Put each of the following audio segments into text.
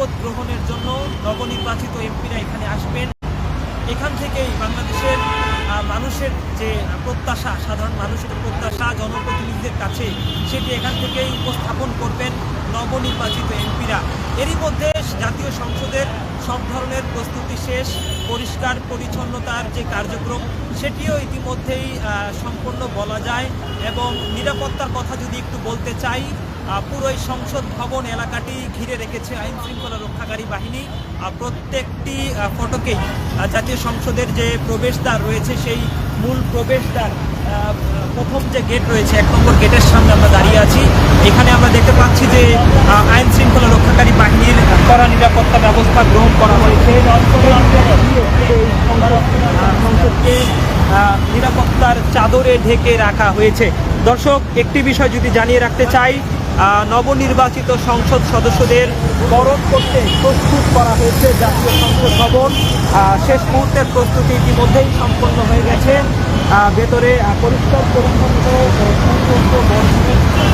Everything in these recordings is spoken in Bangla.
শপথ গ্রহণের জন্য নবনির্বাচিত এমপিরা এখানে আসবেন। এখান থেকেই বাংলাদেশের মানুষের যে প্রত্যাশা, সাধারণ মানুষের প্রত্যাশা, জনপ্রতিনিধিদের কাছে, সেটি এখান থেকেই উপস্থাপন করবেন নবনির্বাচিত এমপিরা। এরই মধ্যে জাতীয় সংসদের সব ধরনের প্রস্তুতি শেষ, পরিষ্কার, পরিচ্ছন্নতার যে কার্যক্রম, সেটিও ইতিমধ্যেই সম্পূর্ণ বলা যায় এবং নিরাপত্তার কথা যদি একটু বলতে চাই আহ, পুরো এই সংসদ ভবন এলাকাটি ঘিরে রেখেছে আইন শৃঙ্খলা রক্ষাকারী বাহিনী। প্রত্যেকটি আহ, ফটকেই জাতীয় সংসদের যে প্রবেশদ্বার রয়েছে সেই মূল প্রবেশদ্বার প্রথম যে গেট রয়েছে এক নম্বর গেটের সামনে আমরা দাঁড়িয়ে আছি। এখানে আমরা দেখতে পাচ্ছি যে আইন শৃঙ্খলা রক্ষাকারী বাহিনীর কড়া নিরাপত্তা ব্যবস্থা গ্রহণ করা হয়েছে। সংসদকে নিরাপত্তার চাদরে ঢেকে রাখা হয়েছে। দর্শক একটি বিষয় যদি জানিয়ে রাখতে চাই নবনির্বাচিত সংসদ সদস্যদের বরণ করতে প্রস্তুত করা হয়েছে জাতীয় সংসদ ভবন। শেষ মুহূর্তের প্রস্তুতি ইতিমধ্যেই সম্পন্ন হয়ে গেছে। ভেতরে পরিষ্কার পরিচ্ছন্ন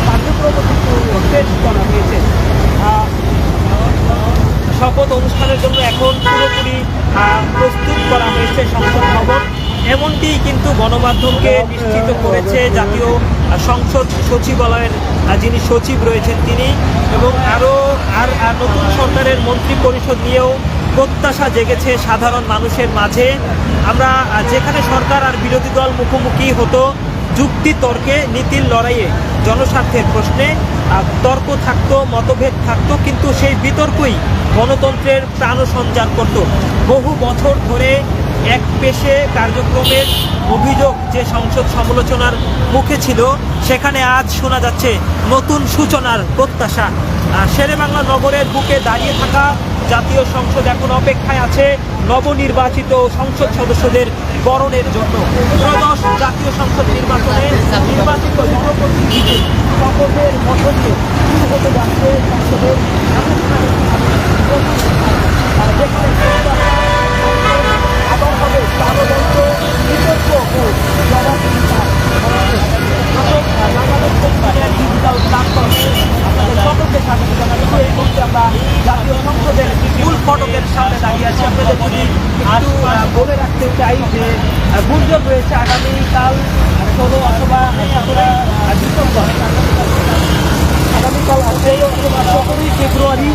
কার্যক্রম কিন্তু শেষ করা হয়েছে। শপথ অনুষ্ঠানের জন্য এখন পুরোপুরি প্রস্তুত করা হয়েছে সংসদ ভবন। এমনটি কিন্তু গণমাধ্যমকে নিশ্চিত করেছে। জাতীয় সংসদ সচিবালয়ের যিনি সচিব রয়েছেন তিনি এবং আরও আর আর নতুন সরকারের মন্ত্রী পরিষদ নিয়েও প্রত্যাশা জেগেছে সাধারণ মানুষের মাঝে। আমরা যেখানে সরকার আর বিরোধী দল মুখোমুখি হতো যুক্তি তর্কে নীতির লড়াইয়ে জনস্বার্থের প্রশ্নে তর্ক থাকতো মতভেদ থাকতো কিন্তু সেই বিতর্কই গণতন্ত্রের প্রাণ সঞ্চার করত। বহু বছর ধরে এক পেশে কার্যক্রমের অভিযোগ যে সংসদ সমালোচনার মুখে ছিল, সেখানে আজ শোনা যাচ্ছে নতুন সূচনার প্রত্যাশা। শেরেবাংলা নগরের বুকে দাঁড়িয়ে থাকা জাতীয় সংসদ এখন অপেক্ষায় আছে নবনির্বাচিত সংসদ সদস্যদের বরণের জন্য। ত্রয়োদশ জাতীয় সংসদ নির্বাচনে নির্বাচিত জনপ্রতিনিধিদের শপথের মধ্য দিয়ে হতে যাচ্ছে সংসদের আনুষ্ঠানিক আর যেখানে আবার হবে প্রাণবন্ত বিতর্ক ও জবাবদিহিতা বাংলাদেশ কোম্পানির ডিজিটাল প্ল্যাটফর্মে আপনাদের সকলকে স্বাগত জানাচ্ছি এই মুহূর্তে আমরা জাতীয় সংসদের মূল ফটকের সামনে দাঁড়িয়ে আছি আপনাদের যদি একটু আহ, বলে রাখতে চাই যে আহ, গুঞ্জন রয়েছে আগামীকাল ষোলো অথবা সতেরো ডিসেম্বর। আগামীকাল ষোলো অথবা সতেরোই ফেব্রুয়ারি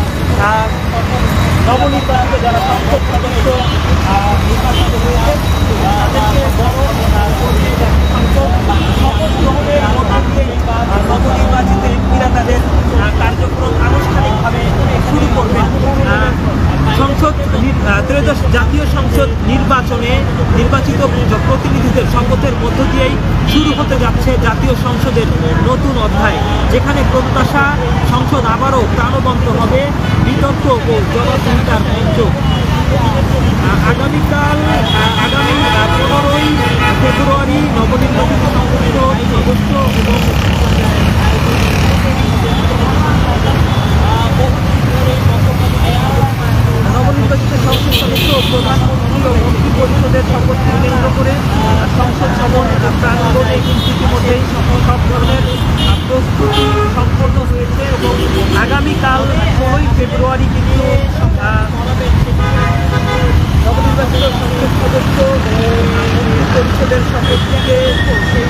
নবনির্বাচিত যারা সংসদ সদস্য আহ, নির্বাচিত হয়েছে তাদেরকে বড় আহ, কর্মী জাতীয় সংসদ শপথ গ্রহণের মধ্য দিয়ে আহ, নবনির্বাচিত এমপিরা তাদের আহ, কার্যক্রম আনুষ্ঠানিকভাবে শুরু করবেন আহ, সংসদ নির- আহ, ত্রয়োদশ জাতীয় সংসদ নির্বাচনে নির্বাচিত প্রতিনিধিদের শপথের মধ্য দিয়েই শুরু হতে যাচ্ছে জাতীয় সংসদের নতুন অধ্যায়, যেখানে প্রত্যাশা সংসদ আবারও প্রাণবন্ত হবে, বিতর্ক ও জনসংখ্যার মঞ্চ। আগামীকাল আগামী পনেরোই ফেব্রুয়ারি নবনির্বাচিত সংসদ সদস্য এবং নবনির্বাচিত সংসদ সদস্য ও প্রধানমন্ত্রী ও মন্ত্রী পরিষদের শপথকে কেন্দ্র করে আহ, সংসদ ভবন আহ, প্রাঙ্গণে কিন্তু ইতিমধ্যেই সব ধরনের আহ, প্রস্তুতি সম্পন্ন হয়েছে এবং আগামীকাল ষোলোই ফেব্রুয়ারি কিন্তু আহ, নবনির্বাচিত সংসদ সদস্য ও মন্ত্রী পরিষদের শপথ থেকে সেই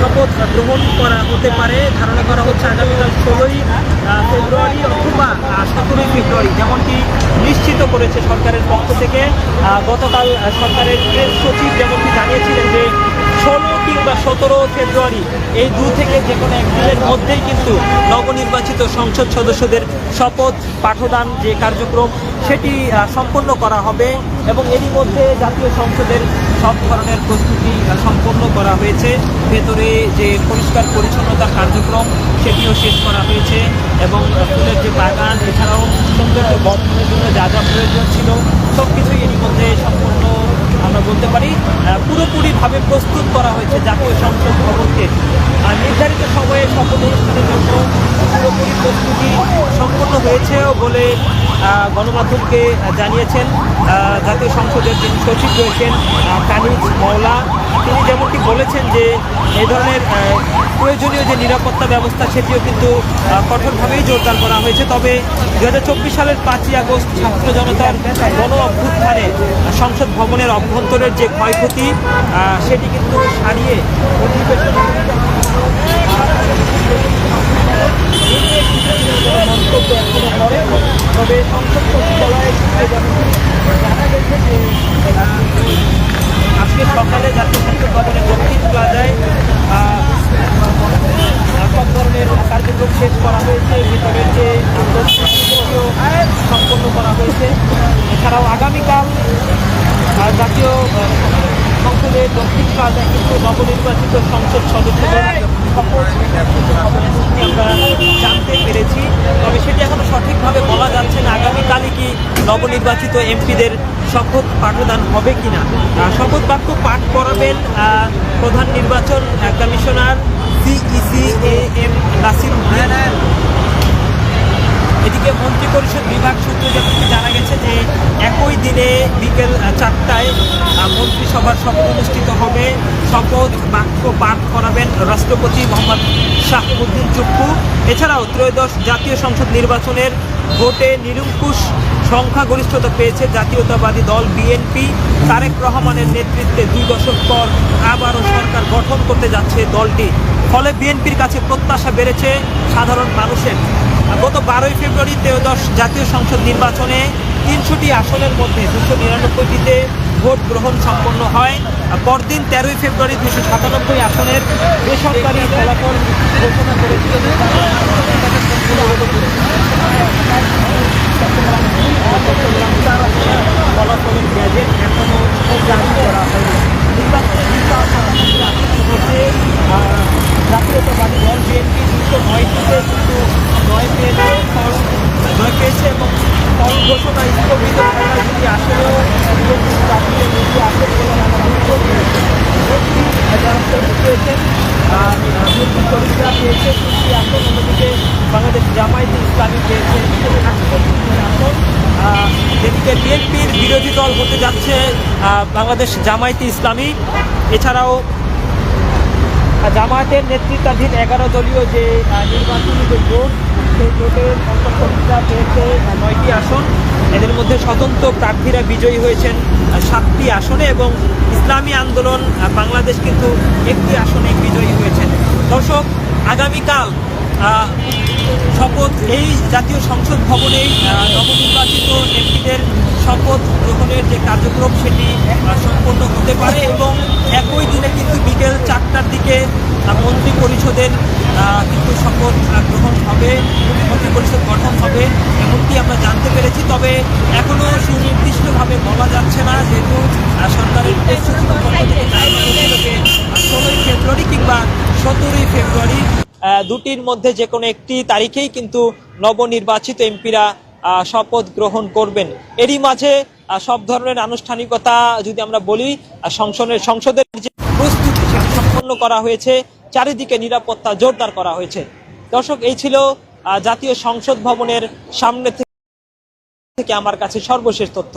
শপথ গ্রহণ করা হতে পারে। ধারণা করা হচ্ছে আগামীকাল ষোলোই ফেব্রুয়ারি অথবা সতেরোই ফেব্রুয়ারি, যেমনটি নিশ্চিত করেছে সরকারের পক্ষ থেকে। গতকাল সরকারের প্রেস সচিব যেমনটি জানিয়েছিলেন যে ষোলো কিংবা সতেরো ফেব্রুয়ারি এই দু থেকে যে কোনো একদিনের মধ্যেই কিন্তু নবনির্বাচিত সংসদ সদস্যদের শপথ, পাঠদান যে কার্যক্রম, সেটি সম্পন্ন করা হবে এবং এরই মধ্যে জাতীয় সংসদের সব ধরনের প্রস্তুতি সম্পন্ন করা হয়েছে। ভেতরে যে পরিষ্কার পরিচ্ছন্নতা কার্যক্রম, সেটিও শেষ করা হয়েছে এবং ফুলের যে বাগান, এছাড়াও সৌন্দর্য বর্ধনের জন্য যা যা প্রয়োজন ছিল সব কিছুই এরই মধ্যে আমরা বলতে পারি। পুরোপুরিভাবে প্রস্তুত করা হয়েছে জাতীয় সংসদ ভবনকে। নির্ধারিত সময়ে সকল অনুষ্ঠানের জন্য পুরোপুরি প্রস্তুতি সম্পন্ন হয়েছে বলে গণমাধ্যমকে জানিয়েছেন। জাতীয় সংসদের যিনি সচিব রয়েছেন কানিজ মাওলা তিনি যেমনটি বলেছেন যে এই ধরনের প্রয়োজনীয় যে নিরাপত্তা ব্যবস্থা, সেটিও কিন্তু কঠোরভাবেই জোরদার করা হয়েছে। তবে দু হাজার চব্বিশ সালের পাঁচই আগস্ট ছাত্র জনতার গণ অভ্যুত্থানে সংসদ ভবনের অভ্যন্তরের যে ক্ষয়ক্ষতি সেটি কিন্তু সারিয়ে মন্তব্য এখনও তবে সংসদ সচিবালয়ে জানা গেছে যে আজকে সকালে জাতীয় সংসদ ভবনের দক্ষিণ প্লাজায় ধরনের কার্যক্রম শেষ করা হয়েছে। ভিতরের যে সম্পন্ন করা হয়েছে। এছাড়াও আগামীকাল জাতীয় সংসদের দক্ষিণ প্লাজায় কিন্তু নবনির্বাচিত সংসদ সদস্যদের জানতে পেরেছি তবে সেটি এখনও সঠিকভাবে বলা যাচ্ছে না কি নবনির্বাচিত এমপিদের শপথ পাঠদান হবে কিনা শপথ বাক্য পাঠ করাবেন প্রধান নির্বাচন commissioner, CEC A M Nasir. এদিকে মন্ত্রী পরিষদ বিভাগ সূত্রে যেমনটি জানা গেছে যে একই দিনে বিকেল চারটায় মন্ত্রিসভার শপথ অনুষ্ঠিত হবে। শপথ বাক্য পাঠ করাবেন রাষ্ট্রপতি মোহাম্মদ শাহবুদ্দিন চুপ্পু। এছাড়াও ত্রয়োদশ জাতীয় সংসদ নির্বাচনের ভোটে নিরঙ্কুশ সংখ্যাগরিষ্ঠতা পেয়েছে জাতীয়তাবাদী দল বিএনপি। তারেক রহমানের নেতৃত্বে দুই দশক পর আবারও সরকার গঠন করতে যাচ্ছে দলটি। ফলে বিএনপির কাছে প্রত্যাশা বেড়েছে সাধারণ মানুষের। গত বারোই ফেব্রুয়ারি ত্রয়োদশ জাতীয় সংসদ নির্বাচনে তিনশোটি আসনের মধ্যে দুশো নিরানব্বইটিতে ভোট গ্রহণ সম্পন্ন হয়। পরদিন তেরোই ফেব্রুয়ারি দুশো সাতানব্বই আসনের বেসরকারি ফলাফল ঘোষণা করেছিল ফলাফলের গ্যাজেট এখনও জারি করা হয়নি নির্বাচনের দুটো আসন হচ্ছে আহ, জাতীয়তাবাদী দল বিএনপি দুশো নয়টিতে কিন্তু নয় পেয়েছে ফল নয় পেয়েছে এবং ফল ঘোষণা স্থগিত করা যদি আসলেও বিএনপি প্রার্থীদের মধ্যে আসে বলে আমরা মনে করি বিএনপি যারা শহীদ পেয়েছেন আহ, বিএনপি শহীদরা পেয়েছে তিনটি আসন অন্যদিকে বাংলাদেশ জামায়াতে যেদিকে বিএনপির বিরোধী দল হতে যাচ্ছে বাংলাদেশ জামায়াতে ইসলামী। এছাড়াও জামায়াতের নেতৃত্বাধীন এগারো দলীয় যে নির্বাচনী যে জোট সেই জোটের অন্তর্ভুক্তরা পেয়েছে নয়টি আসন। এদের মধ্যে স্বতন্ত্র প্রার্থীরা বিজয়ী হয়েছেন সাতটি আসনে এবং ইসলামী আন্দোলন বাংলাদেশ কিন্তু একটি আসনে বিজয়ী হয়েছেন। দর্শক, আগামীকাল শপথ এই জাতীয় সংসদ ভবনেই নবনির্বাচিত এমপিদের শপথ গ্রহণের যে কার্যক্রম সেটি সম্পন্ন হতে পারে এবং একই দিনে কিন্তু বিকেল চারটার দিকে মন্ত্রী পরিষদের কিন্তু শপথ গ্রহণ হবে মন্ত্রী পরিষদ গঠন হবে এমনটি আমরা জানতে পেরেছি, তবে এখনও সুনির্দিষ্টভাবে বলা যাচ্ছে না যেহেতু সরকারের ষোলোই ফেব্রুয়ারি কিংবা সতেরোই ফেব্রুয়ারি দুটির মধ্যে যে কোনো একটি তারিখেই কিন্তু নবনির্বাচিত এমপিরা শপথ গ্রহণ করবেন। এরই মাঝে সব ধরনের আনুষ্ঠানিকতা যদি আমরা বলি সংসদের সংসদের যে প্রস্তুতি সম্পন্ন করা হয়েছে, চারিদিকে নিরাপত্তা জোরদার করা হয়েছে। দর্শক, এই ছিল জাতীয় সংসদ ভবনের সামনে থেকে আমার কাছে সর্বশেষ তথ্য।